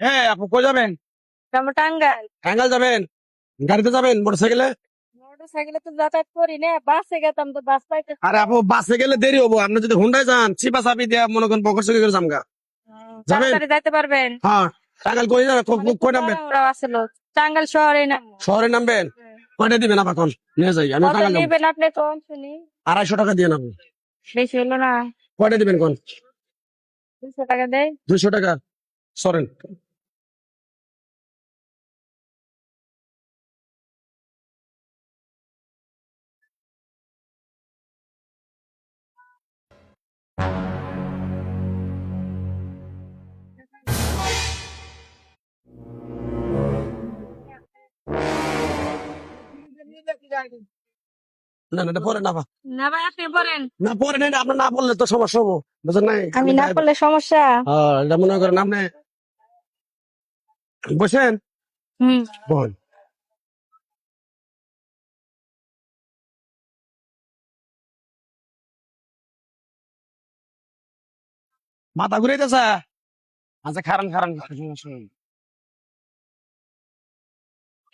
হ্যাঁ আপু কই যাবেন? আমরা টাঙ্গাইল। টাঙ্গাল যাবেন? গাড়িতে যাবেন? মোটরসাইকেলে? মোটরসাইকেলে তো যাতায়াত করি না বাসে গেতাম তো বাস পাইতে আরে আপু বাসে গেলে দেরি হব। আপনি যদি হুন্ডায় যান চিপা চাপি দিয়া মনে করেন পকেট সঙ্গে করে জামগা যাবেন? যাইতে পারবেন। হ্যাঁ টাঙ্গাল কই যাবেন? কই- কই- কই নামবেন? আসলো টাঙ্গাইল শহরে না। শহরে নামবেন? কয়টা দিবেন আবার কোন নিয়ে যাই আমি কত নিবেন আপনি কম শুনি? আড়াইশো টাকা দিয়ে বেশি হলো না। কয়টা দিবেন কোন দুশো টাকা দেয় দুইশো টাকা। সরেন। না না এটা পরে না না ভাই আপনি বলেন না পরে নেই আপনার না বললে তো সমস্যা হব। বুঝলেন নাই? আমি না করলে সমস্যা। হ্যাঁ এটা মনে করেন আপনি বসেন। হুম। বল। মাথা ঘুরাইতেছে? আচ্ছা খারান খারান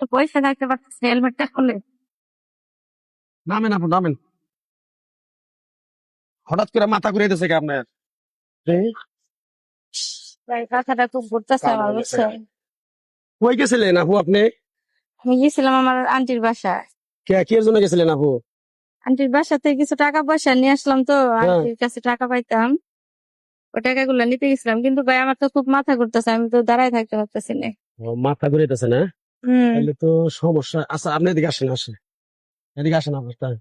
তো পয়সা থাকতে পারতেছে হেলমেটটা খুলে। নামেন আপু নামেন। হঠাৎ করে মাথা ঘুরাইতেছে কি আপনার? ভাই কথাটা খুব ঘুরতেছে আমার বুঝছেন? কই গেছিলেন আপু আপনি? আমি গেছিলাম আমার আন্টির বাসায়। কে কি জন্য গেছিলেন আপু? আন্টির বাসা থেকে কিছু টাকা পয়সা নিয়ে আসলাম তো হ্যাঁ। আন্টির কাছে টাকা পাইতাম। ওই টাকাগুলো নিতে গেছিলাম কিন্তু ভাই আমার তো খুব মাথা ঘুরতেছে আমি তো দাঁড়ায় থাকতে পারতেছি না। ও, মাথা ঘুরাইতেছে না? তাহলে তো সমস্যা আচ্ছা আপনি এদিকে আসেন আসেন। এদিকে আসেন আপনার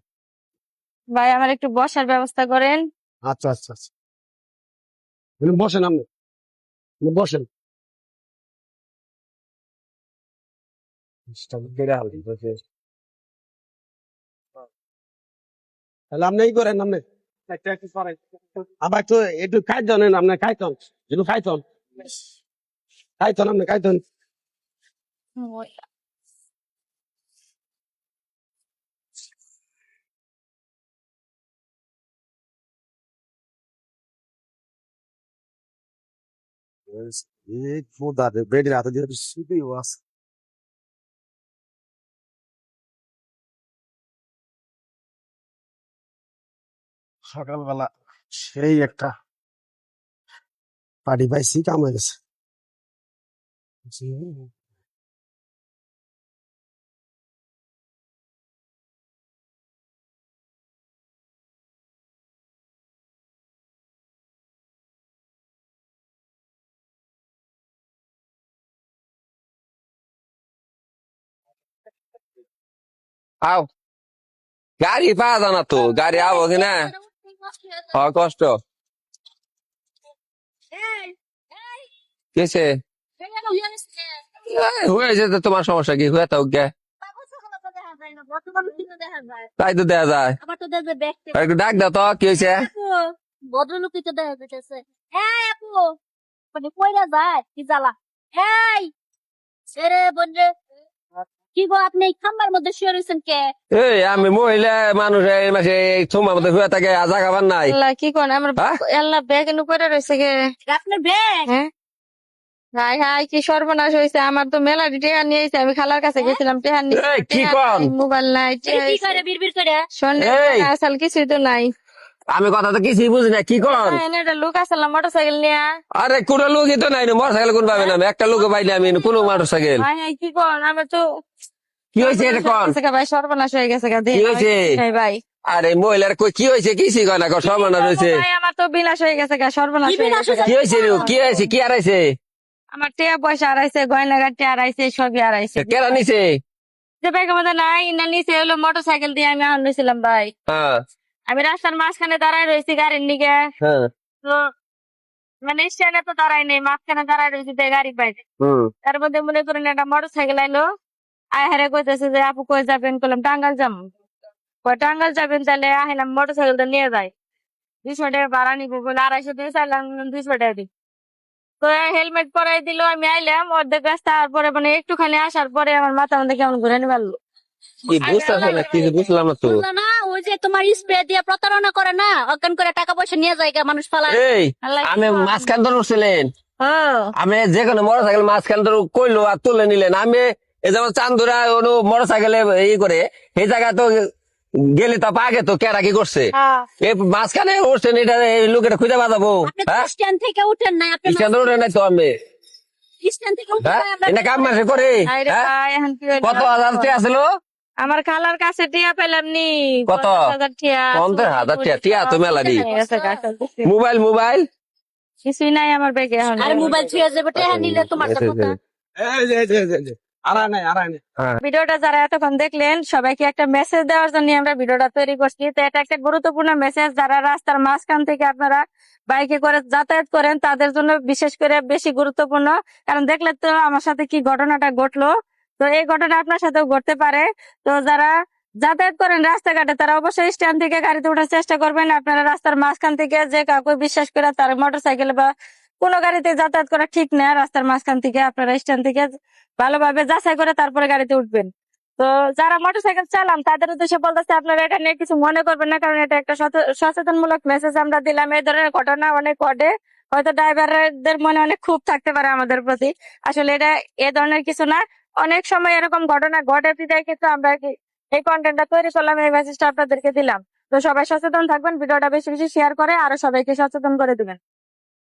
ভাই আমার একটু বসার ব্যবস্থা করেন। আচ্ছা আচ্ছা আচ্ছা। বসেন আপনি। বসেন। তাহলে আপনি এই করেন আপনি। আবার একটু একটু খাইতন আপনি খাইতন যেন খাইতন খাইতন আপনি খাইতন হাতে দিয়ে শুধুই ওয়াস সকালবেলা সেই একটা পার্টি পাইছি কামে গেছে আও। গাড়ি পাওয়া যায় না তো গাড়ি আবো কিনা হয় কষ্ট। কিসে হয়ে যেতে তোমার সমস্যা কি? হয়ে তাও গে। তাই তো দেয়া যায়। একটু ডাক দাও তো কি হয়েছে ভদ্রলোকই তো দেখা যাইতেছে এই, আপু। মানে কইরা যায়, কি জ্বালা? এই রে বন্ধু। কি গো আপনি এই খাম্বার মধ্যে শুয়ে রয়েছেন কে? এই আমি মহিলা মানুষ এই মাসে এই তোমার মধ্যে হয়ে থাকে আজা খাবার নাই। আল্লাহ কি কোন আমার হ্যাঁ? আল্লাহ ব্যাগ এনে পড়ে রয়েছে গে। আপনার ব্যাগ? হ্যাঁ? হাই হাই কি সর্বনাশ হয়েছে আমার তো মেলা টেহা নিয়ে এসে আমি খালার কাছে গেছিলাম টেহা নিয়ে। কি কন? মোবাইল নাই টেহা কি করে বিড়বিড় করে? সন্ধ্যে আসল কিছুই তো নাই। আমি কথা তো কিছুই বুঝি না কি কর? এনে একটা লোক আসলাম মোটর সাইকেল নিয়ে? আরে কোনো লোকই তো নাই মোটর সাইকেল কোন পাবে না একটা লোক পাইনি আমি কোনো মোটর সাইকেল হাই হাই কি কোন আমার তো কি হয়েছে এটা কন ভাই সর্বনাশ হয়ে গেছে কি হয়েছে? ভাই আরে মহিলার কই কি হয়েছে কিছুই কয় না কর সর্বনাশ হয়েছে আমার তো বিলাস হয়ে গেছে গা সর্বনাশ কি হয়ে গেছে কি হয়েছে? কি হয়েছে কি হারাইছে? আমার টেয়া পয়সা হারাইছে গয়না গাটি হারাইছে সবই হারাইছে। কেরা নিছে যে ব্যাগের মধ্যে নাই না নিচে হলো মোটর সাইকেল দিয়ে আমি আন নিয়েছিলাম ভাই। হ্যাঁ। আমি রাস্তার মাঝখানে দাঁড়ায় রয়েছি গাড়ির নিগে হ্যাঁ। তো মানে স্ট্যান্ডে তো দাঁড়াই নেই মাঝখানে দাঁড়ায় রয়েছি গাড়ি পাইছে তার মধ্যে মনে করেন একটা মোটর সাইকেল আইলো আয় হারে কইতেছে যে আপু কই যাবেন? করলাম টাঙ্গাল যাম। কয় টাঙ্গাল যাবেন তাহলে আহিলাম মোটর সাইকেলটা নিয়ে যাই। দুইশো টাকা ভাড়া নিবো বলে আড়াইশো দিয়ে চাইলাম দুইশো টাকা দিই তো হেলমেট পরাই দিল আমি আইলাম অর্ধেক রাস্তা তারপরে মানে একটুখানি আসার পরে আমার মাথা মধ্যে কেমন ঘুরে নিবারলো কি বুঝতেছে না কিছু বুঝলাম না তো। তোমার স্প্রে দিয়ে প্রতারণা করে না? অজ্ঞান করে টাকা পয়সা নিয়ে যায় মানুষ ফালা এই কি আমি মাঝখান ধরে উঠছিলেন হ্যাঁ। আমি যে কোনো মোটর সাইকেল মাঝখান ধরে কইলো আর তুলে নিলেন। আমি এই যেমন চান্দুরা কোনো মোটর সাইকেলে ই করে এই জায়গা তো গেলে তো আগে তো কেরা কি করছে? হ্যাঁ। এই মাঝখানে উঠছেন এটা এই লোকেরা খুঁজে বাজাবো হ্যাঁ? স্ট্যান্ড থেকে উঠেন না স্ট্যান্ড উঠে নাই তো আমি। স্ট্যান্ড থেকে উঠে কাম মাসে করে? কত হাজার ছিল আমার খালার কাছে টিয়া পেলাম নি। কত? হাজার টিয়া পঞ্চাশ হাজার টিয়া, টিয়া তো মেলা দি। Mobile mobile? কিছুই নাই আমার ব্যাগে এখন। আরে মোবাইল ছুঁয়ে যাবে টেহা নিলে তোমার কথা। ভিডিওটা যারা এতক্ষণ দেখলেন সবাইকে একটা মেসেজ দেওয়ার জন্য আমরা ভিডিওটা তৈরি করছি। তো এটা একটা গুরুত্বপূর্ণ মেসেজ যারা রাস্তার মাঝখান থেকে আপনারা বাইকে করে যাতায়াত করেন তাদের জন্য বিশেষ করে বেশি গুরুত্বপূর্ণ। কারণ দেখলে তো আমার সাথে কি ঘটনাটা ঘটলো তো এই ঘটনা আপনার সাথেও ঘটতে পারে। তো যারা যাতায়াত করেন রাস্তাঘাটে, তারা অবশ্যই স্ট্যান্ড থেকে গাড়িতে ওঠার চেষ্টা করবেন। আপনারা রাস্তার মাঝখান থেকে যে কাউকে বিশ্বাস করে তার মোটর সাইকেল বা কোনো গাড়িতে যাতায়াত করা ঠিক না, রাস্তার মাঝখান থেকে আপনারা স্ট্যান্ড থেকে ভালোভাবে যাচাই করে তারপরে গাড়িতে উঠবেন। তো যারা মোটরসাইকেল চালান, তাদের উদ্দেশ্যে বলতেছে, আপনারা এটা নিয়ে কিছু মনে করবেন না, কারণ এটা একটা সচে- সচেতনমূলক মেসেজ আমরা দিলাম। এই ধরনের ঘটনা অনেক ঘটে। হয়তো ড্রাইভারদের মনে অনেক খুব থাকতে পারে আমাদের প্রতি। আসলে এটা এ ধরনের কিছু না। অনেক সময় এরকম ঘটনা ঘটে বিদায় কিন্তু আমরা এই কন্টেন্টটা তৈরি করলাম, এই মেসেজটা আপনাদেরকে দিলাম। তো সবাই সচেতন থাকবেন, ভিডিওটা বেশি বেশি শেয়ার করে, আরও সবাইকে সচেতন করে দিবেন।